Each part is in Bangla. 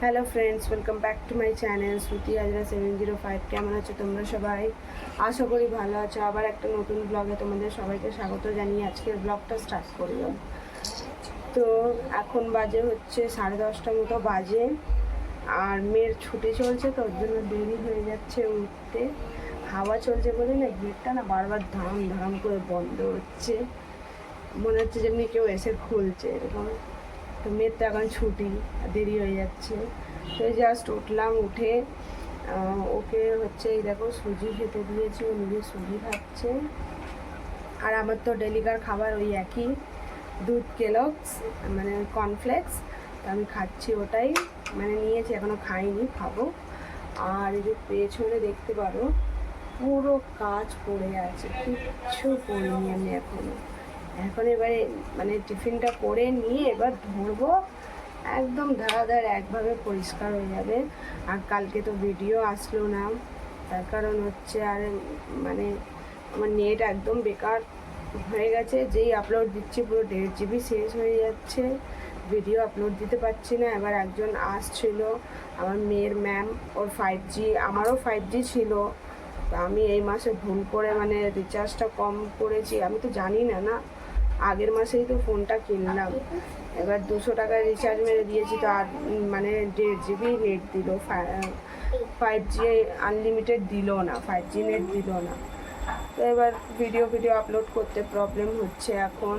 Hello friends welcome back to my channel Shruti Hazra seven zero five কেমন আছো তোমরা সবাই? আশা করি ভালো আছো। আবার একটা নতুন ব্লগে তোমাদের সবাইকে স্বাগত জানিয়ে আজকের ব্লগটা স্টার্ট করলাম। তো এখন বাজে হচ্ছে সাড়ে দশটা মতো বাজে। আর মেয়ের ছুটি চলছে তো, ওর জন্য দেরি হয়ে যাচ্ছে উঠতে। হাওয়া চলছে বলে না, গেটটা না বারবার ধাম ধাম করে বন্ধ হচ্ছে। মনে হচ্ছে যেমনি কেউ এসে খুলছে, এরকম। তো মেয়ের তো এখন ছুটি, দেরি হয়ে যাচ্ছে। তো জাস্ট উঠলাম, উঠে ওকে হচ্ছে এই দেখো সুজি খেতে দিয়েছি, ও নিজে সুজি খাচ্ছে। আর আমার তো ডেলিকার খাবার ওই একই, দুধ কেলক্স মানে কর্নফ্লেক্স তো আমি খাচ্ছি ওটাই। মানে নিয়েছি এখনও খাইনি, খাব। আর এই যে পেছনে দেখতে পারো, পুরো কাজ পড়ে আছে, কিচ্ছু করিনি আমি এখনও। এখন এবারে মানে টিফিনটা করে নিয়ে এবার ধরবো। একদম ধারাধার একভাবে পরিষ্কার হয়ে যাবে। আর কালকে তো ভিডিও আসলো না। তার কারণ হচ্ছে আর মানে আমার নেট একদম বেকার হয়ে গেছে। যেই আপলোড দিচ্ছি পুরো দেড় জিবি শেষ হয়ে যাচ্ছে। ভিডিও আপলোড দিতে পারছি না। এবার একজন আসছিল, আমার মেয়ের ম্যাম ওর ফাইভ জি আমারও ফাইভ জি ছিল। আমি এই মাসে ভুল করে মানে রিচার্জটা কম করেছি। আমি তো জানি না না। আগের মাসেই তো ফোনটা কিনলাম। এবার দুশো টাকার রিচার্জ মেরে দিয়েছি তো আর মানে দেড় জিবি নেট দিল ফাইভ জি আনলিমিটেড দিল না ফাইভ জি নেট দিল না। তো এবার ভিডিও ভিডিও আপলোড করতে প্রবলেম হচ্ছে এখন।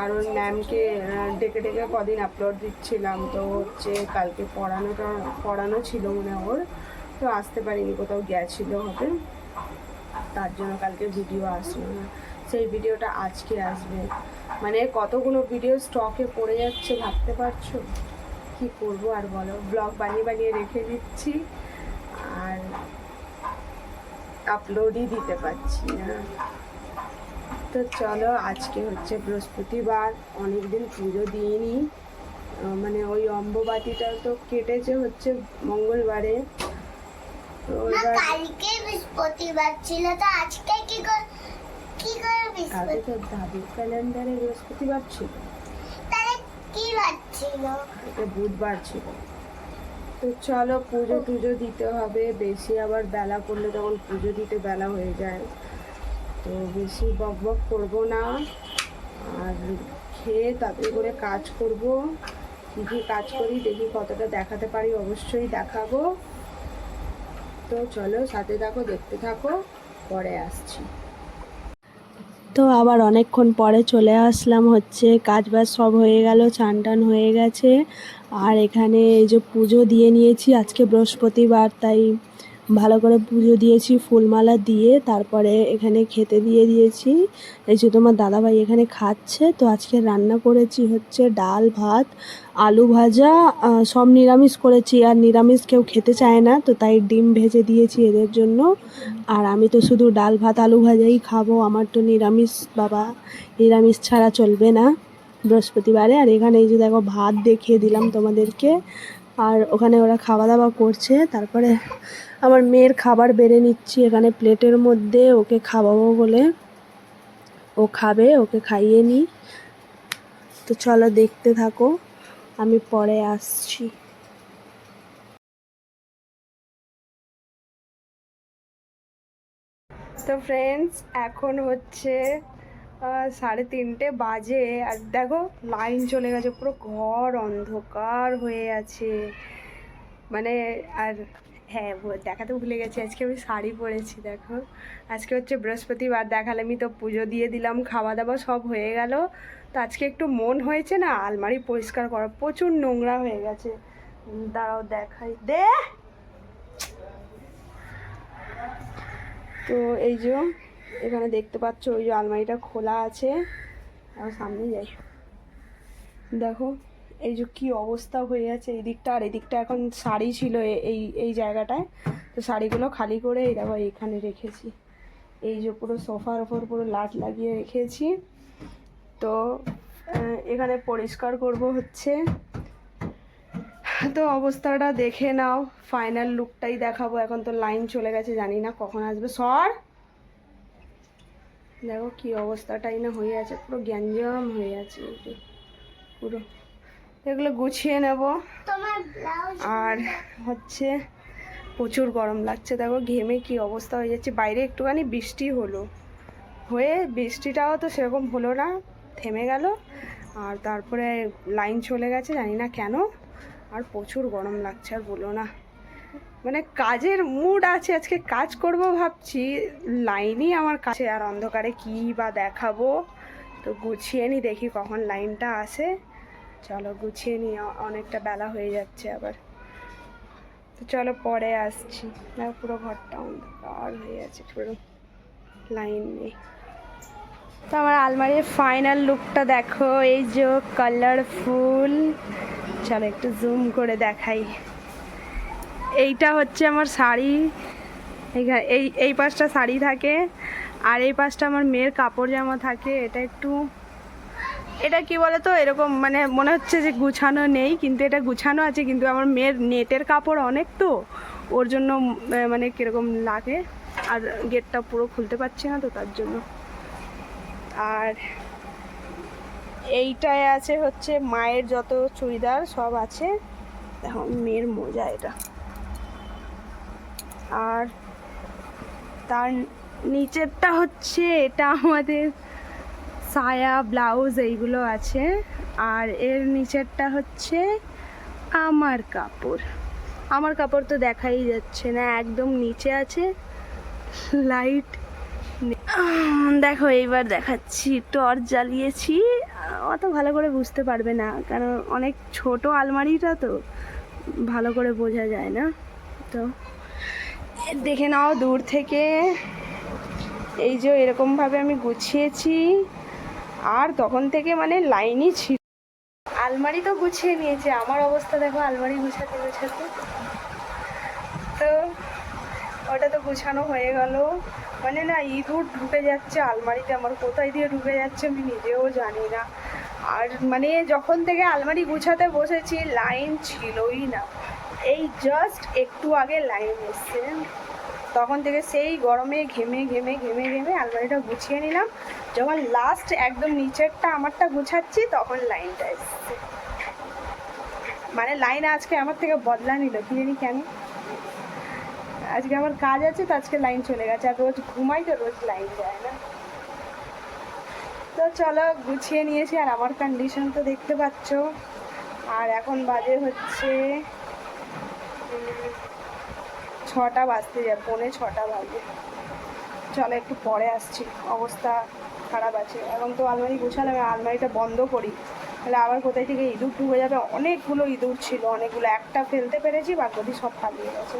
আর ওর ম্যামকে ডেকে ডেকে কদিন আপলোড দিচ্ছিলাম, তো হচ্ছে কালকে পড়ানোটা, পড়ানো ছিল মনে ওর। তো আসতে পারিনি, কোথাও গেছিল হবে। তার জন্য কালকে ভিডিও আসলো না। সেই ভিডিওটা আজকে আসবে। মানে কতগুলো ভিডিও স্টকে পড়ে যাচ্ছে ভাবতে পারছ? কি করব আর বলো? ব্লগ বানিয়ে বানিয়ে রেখে দিচ্ছি আর আপলোডই দিতে পারছি না। তো চলো আজকে হচ্ছে বৃহস্পতিবার অনেকদিন পুজো দিইনি। মানে ওই অম্ববাতিটা তো কেটেছে হচ্ছে মঙ্গলবারে। তো কালকে বৃহস্পতিবার ছিল তো আজকে কি করে আগে তো দাদুর ক্যালেন্ডারে বৃহস্পতিবার ছিল। কি বার ছিল? এটা বুধবার ছিল। তো চলো পুজো টুজো দিতে হবে। বেশি আবার বেলা করলে তখন পুজো দিতে বেলা হয়ে যায়। তো বেশি বক বক করব না। আর খেয়ে তাড়াতাড়ি করে কাজ করব। কী কী কাজ করি দেখি কতটা দেখাতে পারি অবশ্যই দেখাবো। তো চলো সাথে থাকো দেখতে থাকো। পরে আসছি। তো আবার অনেকক্ষণ পরে চলে আসলাম হচ্ছে কাজ বাজ সব হয়ে গেল চান টান হয়ে গেছে। আর এখানে এই যে পুজো দিয়ে নিয়েছি, আজকে বৃহস্পতিবার, তাই ভালো করে পুজো দিয়েছি, ফুলমালা দিয়ে, তারপরে এখানে খেতে দিয়ে দিয়েছি। এই যে তোমার দাদাভাই এখানে খাচ্ছে, তো আজকে রান্না করেছি হচ্ছে ডাল, ভাত, আলু ভাজা সব নিরামিষ করেছি। আর নিরামিষ কেউ খেতে চায় না, তো তাই ডিম ভেজে দিয়েছি এদের জন্য। আর আমি তো শুধু ডাল, ভাত, আলু ভাজাই খাব, আমার তো নিরামিষ বাবা, নিরামিষ ছাড়া চলবে না বৃহস্পতিবারে। আর এখানে এই যে দেখো ভাত দেখিয়ে দিলাম তোমাদেরকে। আর ওখানে ওরা খাওয়া দাওয়া করছে, তারপরে আমার মেয়ের খাবার বেড়ে নিচ্ছি এখানে প্লেটের মধ্যে, ওকে খাওয়াবো বলে। ও খাবে, ওকে খাইয়ে নিই। তো চলো দেখতে থাকো, আমি পরে আসছি। তো ফ্রেন্ডস এখন হচ্ছে সাড়ে তিনটে বাজে। আর দেখো লাইন চলে গেছে, পুরো ঘর অন্ধকার হয়ে আছে। মানে আর হ্যাঁ দেখাতে ভুলে গেছি। আজকে আমি শাড়ি পরেছি, দেখো। আজকে হচ্ছে বৃহস্পতিবার, দেখালে আমি তো পুজো দিয়ে দিলাম খাওয়া দাওয়া সব হয়ে গেল। তো আজকে একটু মন হয়েছে না, আলমারি পরিষ্কার করা, প্রচুর নোংরা হয়ে গেছে। দাঁড়াও, দেখাই। দে! তো এই যে, এখানে দেখতে পাচ্ছ, ওই যে আলমারিটা খোলা আছে। আর সামনে যাই। দেখো। এই যে কি অবস্থা হয়ে আছে এই দিকটা আর এই দিকটা এখন শাড়ি ছিল এই এই জায়গাটায়। তো শাড়িগুলো খালি করে এই দেখো এখানে রেখেছি। এই যে পুরো সোফার ওপর পুরো লাট লাগিয়ে রেখেছি। তো এখানে পরিষ্কার করব হচ্ছে। তো অবস্থাটা দেখে নাও ফাইনাল লুকটাই দেখাবো। এখন তো লাইন চলে গেছে, জানি না কখন আসবে। সর! দেখো কি অবস্থাটাই না হয়ে আছে, পুরো গ্যাঞ্জাম হয়ে আছে। পুরো এগুলো গুছিয়ে নেব। আর হচ্ছে প্রচুর গরম লাগছে। দেখো ঘেমে কি অবস্থা হয়ে যাচ্ছে। বাইরে একটুখানি বৃষ্টি হলো। হয়ে বৃষ্টিটাও তো সেরকম হলো না থেমে গেল। আর তারপরে লাইন চলে গেছে জানি না কেন। আর প্রচুর গরম লাগছে আর বলো না। মানে কাজের মুড আছে আজকে কাজ করব ভাবছি। লাইনই আমার কাছে আর অন্ধকারে কী বা দেখাবো। তো গুছিয়ে নি দেখি কখন লাইনটা আসে। চলো গুছিয়ে নিয়ে অনেকটা বেলা হয়ে যাচ্ছে আবার। তো চলো পরে আসছি। পুরো ঘরটা অন্ধকার হয়ে আছে, পুরো লাইন নেই তো আমার আলমারির ফাইনাল লুকটা দেখো, এই যে কালারফুল চলো একটু জুম করে দেখাই। এইটা হচ্ছে আমার শাড়ি। এই এই পাশটা শাড়ি থাকে, আর এই পাশটা আমার মেয়ের কাপড় জামা থাকে, এটা একটু এটা কি বলতো? এরকম মানে মনে হচ্ছে যে গুছানো নেই, কিন্তু এটা গুছানো আছে, কিন্তু আমার মেয়ের নেটের কাপড় অনেক তো, ওর জন্য মানে কীরকম লাগে, আর গেটটা পুরো খুলতে পারছি না তো তার জন্য। আর এইটায় আছে হচ্ছে মায়ের যত চুড়িদার সব আছে দেখো মেয়ের মোজা এটা। আর তার নিচেরটা হচ্ছে, এটা আমাদের সায়া, ব্লাউজ এইগুলো আছে। আর এর নিচেরটা হচ্ছে আমার কাপড়। আমার কাপড় তো দেখাই যাচ্ছে না, একদম নিচে আছে। লাইট দেখো, এইবার দেখাচ্ছি। টর্চ জ্বালিয়েছি। অত ভালো করে বুঝতে পারবে না, কারণ অনেক ছোট আলমারিটা তো, ভালো করে বোঝা যায় না। তো, দেখে নাও দূর থেকে। এই যে এরকমভাবে আমি গুছিয়েছি। আর তখন থেকে মানে লাইনই ছিল। আলমারি তো গুছিয়ে নিয়েছে, আমার অবস্থা দেখো, আলমারি গুছাতে গুছাতে। তো ওটা তো গুছানো হয়ে গেল। মানে না, ইঁদুর ঢুকে যাচ্ছে আলমারিতে, আমার কোথায় দিয়ে ঢুকে যাচ্ছে আমি নিজেও জানি না। আর মানে যখন থেকে আলমারি গুছাতে বসেছি, লাইন ছিলই না। এই জাস্ট একটু আগে লাইন এসছে। তখন থেকে সেই গরমে ঘেমে ঘেমে ঘেমে ঘেমে আলমারিটা গুছিয়ে নিলাম। যখন লাস্ট একদম নিচেরটা আমারটা গুছাচ্ছি, তখন লাইনটা এসছে। মানে লাইন আজকে আমার থেকে বদলা নিল, কি জানি কেন? আজকে আমার কাজ আছে তো আজকে লাইন চলে গেছে, আর রোজ ঘুমাই তো রোজ লাইন যায় না। তো চলো গুছিয়ে নিয়েছি, আর আমার কন্ডিশন তো দেখতে পাচ্ছ। আর এখন বাজে হচ্ছে ছটা বাজতে যায়, পৌনে ছটা বাজে। চলো একটু পরে আসছি, অবস্থা খারাপ আছে। এখন তো আলমারি গুছালাম আলমারিটা বন্ধ করি। তাহলে আবার কোথায় থেকে ইঁদুর ঢুকে যাবে? অনেকগুলো ইঁদুর ছিল, অনেকগুলো। একটা ফেলতে পেরেছি বাকি সব পালিয়ে গেছে।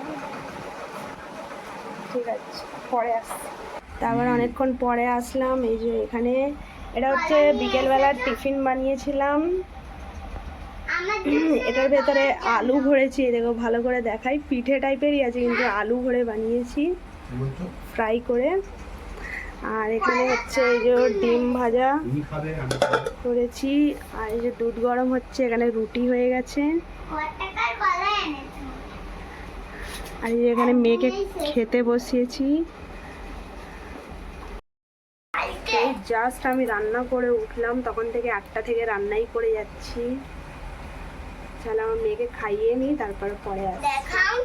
ঠিক আছে, পরে আসছি। তারপর অনেকক্ষণ পরে আসলাম, এই যে এখানে। এটা হচ্ছে বিকেলবেলার টিফিন বানিয়েছিলাম। এটার ভেতরে আলু ভরেছি দেখো, ভালো করে দেখাই। পিঠে টাইপেরই আছে, কিন্তু আলু ভরে বানিয়েছি। ফ্রাই করে। আর এখানে হচ্ছে এই যে ডিম ভাজা করেছি। আর এই যে দুধ গরম হচ্ছে, এখানে রুটি হয়ে গেছে। আর এই যে এখানে মেয়েকে খেতে বসিয়েছি। জাস্ট আমি রান্না করে উঠলাম, তখন থেকে আটটা থেকে রান্নাই করে যাচ্ছি। চলো আমার মেয়েকে খাইয়ে নিই তারপরে পরে দেখাও।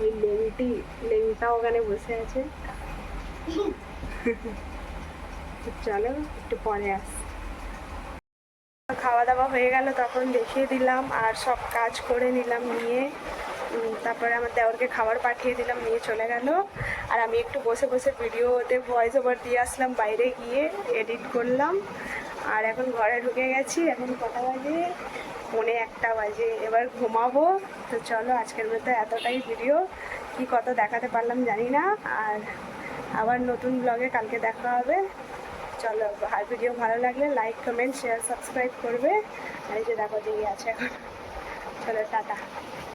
ওই লেংটি লেংটা ওখানে বসে আছে। চলো একটু পরে আস। খাওয়া দাওয়া হয়ে গেল তখন দেখিয়ে দিলাম আর সব কাজ করে নিলাম নিয়ে তারপরে আমার দেওরকে খাবার পাঠিয়ে দিলাম নিয়ে চলে গেল। আর আমি একটু বসে বসে ভিডিওতে ভয়েস ওভার দিয়ে আসলাম বাইরে গিয়ে এডিট করলাম। আর এখন ঘরে ঢুকে গেছি, এখন কটা বাজে? পৌনে একটা বাজে। এবার ঘুমাবো। তো চলো, আজকের মতো এতটাই ভিডিও কি কত দেখাতে পারলাম জানি না। আর আবার নতুন ব্লগে কালকে দেখা হবে। চলো, আর ভিডিও ভালো লাগলে লাইক কমেন্ট শেয়ার সাবস্ক্রাইব করবে। আর এই যে দেখো যে আছে এখন। চলো, টাটা।